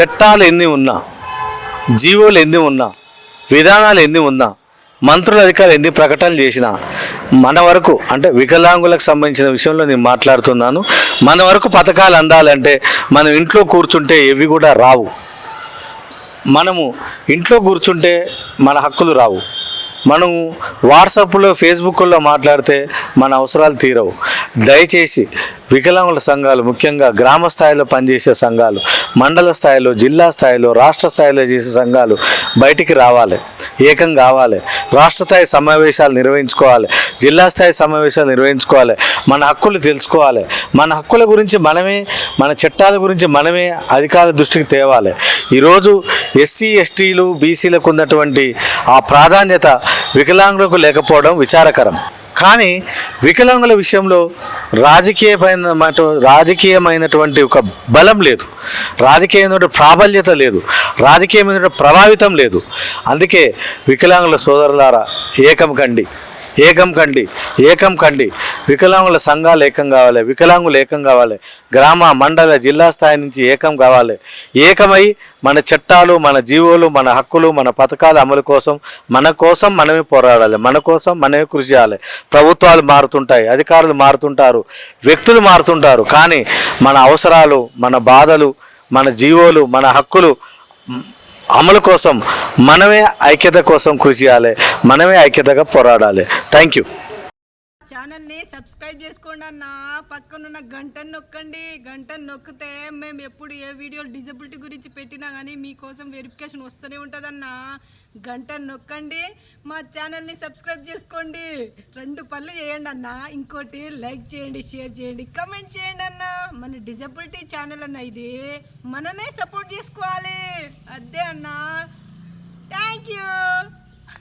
చట్టాలు ఎన్ని ఉన్నా జీవోలు ఎన్ని ఉన్నా విధానాలు ఎన్ని ఉన్నా మంత్రుల అధికారులు ఎన్ని ప్రకటనలు చేసినా మన వరకు అంటే వికలాంగులకు సంబంధించిన విషయంలో నేను మాట్లాడుతున్నాను. మన వరకు పథకాలు అందాలంటే మనం ఇంట్లో కూర్చుంటే ఇవి కూడా రావు. మనము ఇంట్లో కూర్చుంటే మన హక్కులు రావు. మనం వాట్సాప్లో ఫేస్బుక్లో మాట్లాడితే మన అవసరాలు తీరవు. దయచేసి వికలాంగుల సంఘాలు ముఖ్యంగా గ్రామ స్థాయిలో పనిచేసే సంఘాలు మండల స్థాయిలో జిల్లా స్థాయిలో రాష్ట్ర స్థాయిలో చేసే సంఘాలు బయటికి రావాలి ఏకం కావాలి. రాష్ట్ర స్థాయి సమావేశాలు నిర్వహించుకోవాలి జిల్లా స్థాయి సమావేశాలు నిర్వహించుకోవాలి. మన హక్కులు తెలుసుకోవాలి. మన హక్కుల గురించి మనమే మన చట్టాల గురించి మనమే అధికారుల దృష్టికి తేవాలి. ఈరోజు ఎస్సీ ఎస్టీలు బీసీలకు ఉన్నటువంటి ఆ ప్రాధాన్యత వికలాంగులకు లేకపోవడం విచారకరం. కానీ వికలాంగుల విషయంలో రాజకీయమైన రాజకీయమైనటువంటి ఒక బలం లేదు. రాజకీయమైనటువంటి ప్రాబల్యత లేదు. రాజకీయమైనటువంటి ప్రభావితం లేదు. అందుకే వికలాంగుల సోదరులారా ఏకం కండి. ఏకం కండి ఏకం కండి. వికలాంగుల సంఘాలు ఏకం కావాలి వికలాంగులు ఏకం కావాలి. గ్రామ మండల జిల్లా స్థాయి నుంచి ఏకం కావాలి. ఏకమై మన చట్టాలు మన జీవోలు మన హక్కులు మన పథకాల అమలు కోసం మన కోసం మనమే పోరాడాలి. మన కోసం మనమే కృషి చేయాలి. ప్రభుత్వాలు మారుతుంటాయి అధికారులు మారుతుంటారు వ్యక్తులు మారుతుంటారు. కానీ మన అవసరాలు మన బాధలు మన జీవోలు మన హక్కులు అమలు కోసం మనమే ఐక్యత కోసం కృషి చేయాలి మనమే ఐక్యతగా పోరాడాలి. థ్యాంక్ యూ ఛానల్ని సబ్స్క్రైబ్ చేసుకోండి అన్న. పక్కనున్న గంటను నొక్కండి. గంటను నొక్కితే మేము ఎప్పుడు ఏ వీడియోలు డిజబిలిటీ గురించి పెట్టినా కానీ మీకోసం వెరిఫికేషన్ వస్తూనే ఉంటుందన్న. గంటను నొక్కండి. మా ఛానల్ని సబ్స్క్రైబ్ చేసుకోండి. రెండు పనులు చేయండి అన్న. ఇంకోటి లైక్ చేయండి షేర్ చేయండి కమెంట్ చేయండి అన్న. మన డిజబిలిటీ ఛానల్ అన్న ఇది. మనమే సపోర్ట్ చేసుకోవాలి. అన్న థ్యాంక్ యూ